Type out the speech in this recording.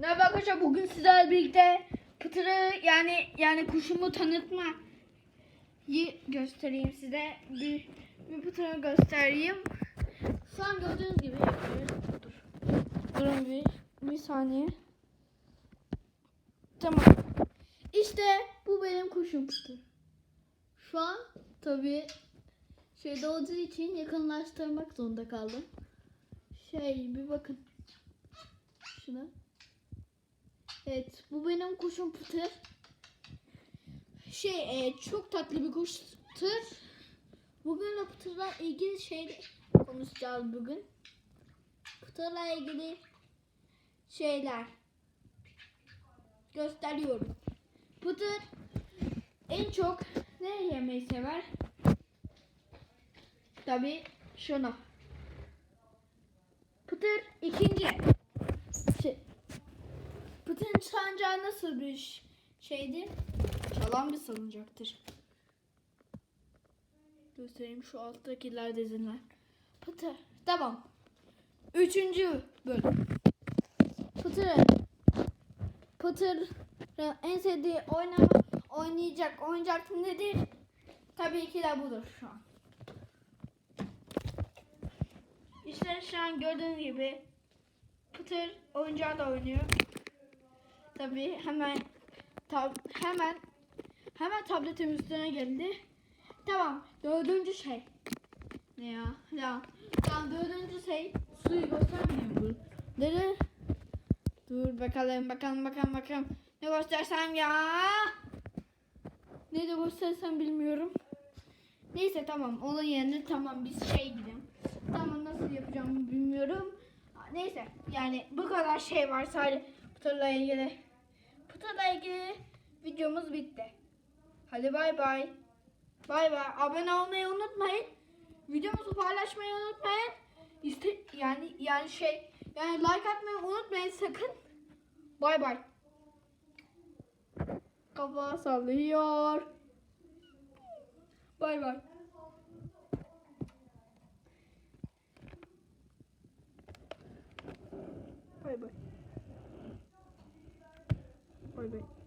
Merhaba arkadaşlar bugün sizlerle birlikte pıtırı yani yani kuşumu tanıtma göstereyim size. Bir, bir pıtırı göstereyim. Şu an gördüğünüz gibi dur. Durun bir, bir saniye. Tamam. İşte bu benim kuşum pıtır. Şu an tabii şeyde olduğu için yakınlaştırmak zorunda kaldım. Şey bir bakın. Şuna. Evet bu benim kuşum Pıtır. Şey e, çok tatlı bir kuştur. Bugün de Pıtır'la ilgili şey konuşacağız bugün. Pıtır'la ilgili şeyler gösteriyorum. Pıtır en çok ne yemeyi sever? Tabii şunu. Pıtır ikinci. Şey, Sancağı nasıl bir şeydi? Çalan bir salıncaktır. Göstereyim şu alttakiler dizinler. Pıtır. Tamam. Üçüncü bölüm. Pıtır. Pıtır en sevdiği oynama, oynayacak oyuncak nedir? Tabii ki de budur şu an. İşte şu an gördüğünüz gibi Pıtır oyuncağı da oynuyor. Tabii hemen tab hemen hemen tabletim üstüne geldi. Tamam dördüncü şey. Ne ya? Ya. Tamam dördüncü şey suyu göstermiyor bu. Dedi. Dur bakalım bakalım bakalım bakalım. Ne göstersem ya? Ne de göstersem bilmiyorum. Neyse tamam onun yerine tamam biz şey gidelim. Tamam nasıl yapacağımı bilmiyorum. Neyse yani bu kadar şey var sadece Pıtır'la ilgili. Pıtır'la ilgili videomuz bitti. Hadi bay bay. Bay bay. Abone olmayı unutmayın. Videomuzu paylaşmayı unutmayın. İşte yani yani şey yani like atmayı unutmayın sakın. Bay bay. Kafa sallıyor. Bay bay. Bye.